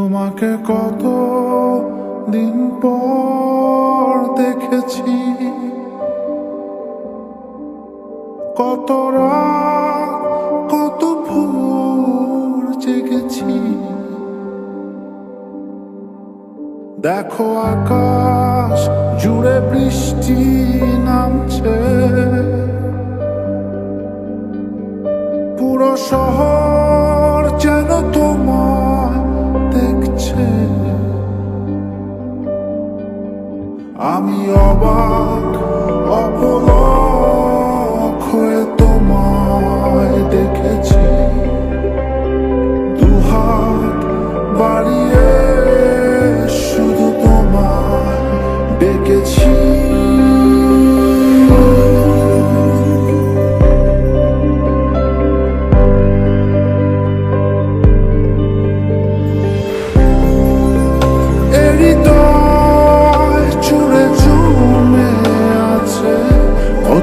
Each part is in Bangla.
তোমাকে কত দিন পর দেখেছি। কত রাত, কত ভোর জেগেছি। দেখো আকাশ জুড়ে বৃষ্টি নামছে। পুরো শহর যেন আমি অবাক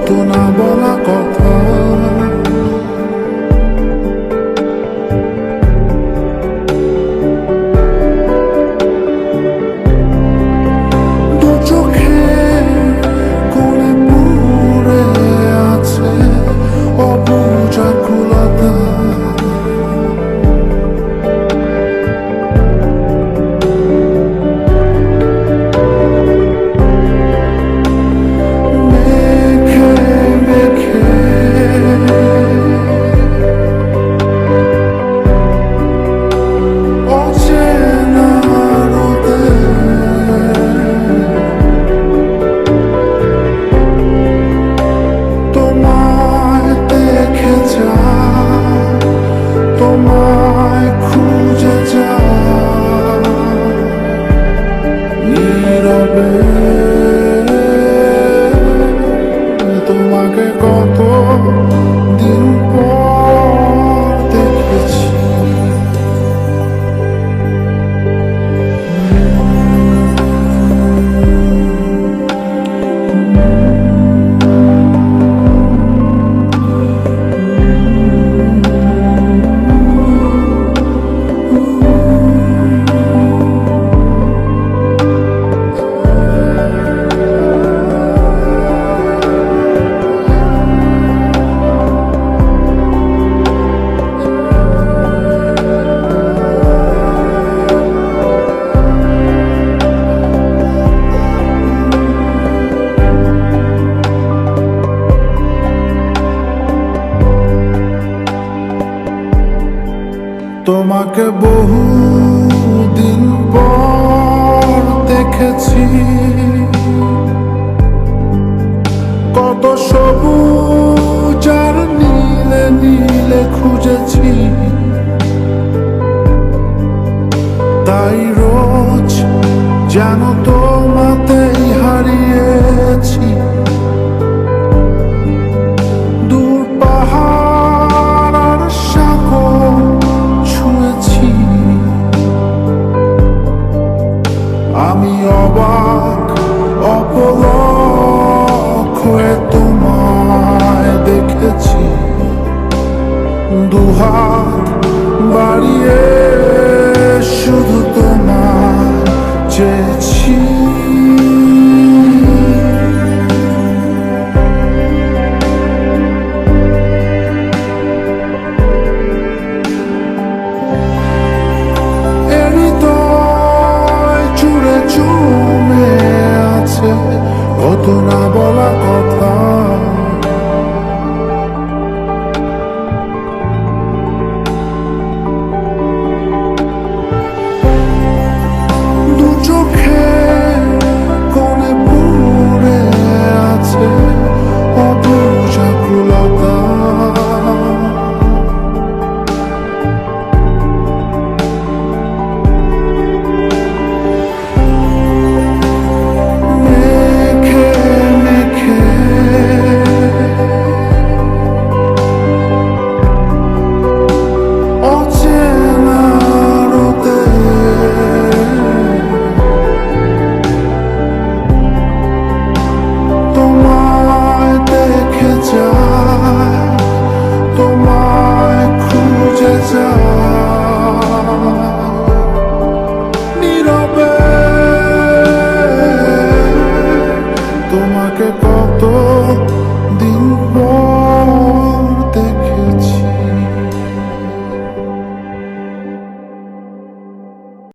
কত না বলা কথা তোমাকে বহু দিন পর দেখেছি। কত সবুজ আর নীলে নীলে খুঁজেছি। তাই রোজ যেন তোমাতেই হারিয়েছি। আমি অবাক অপলক হয়ে তোমায় দেখেছি। দুহাত জুড়ে que porto.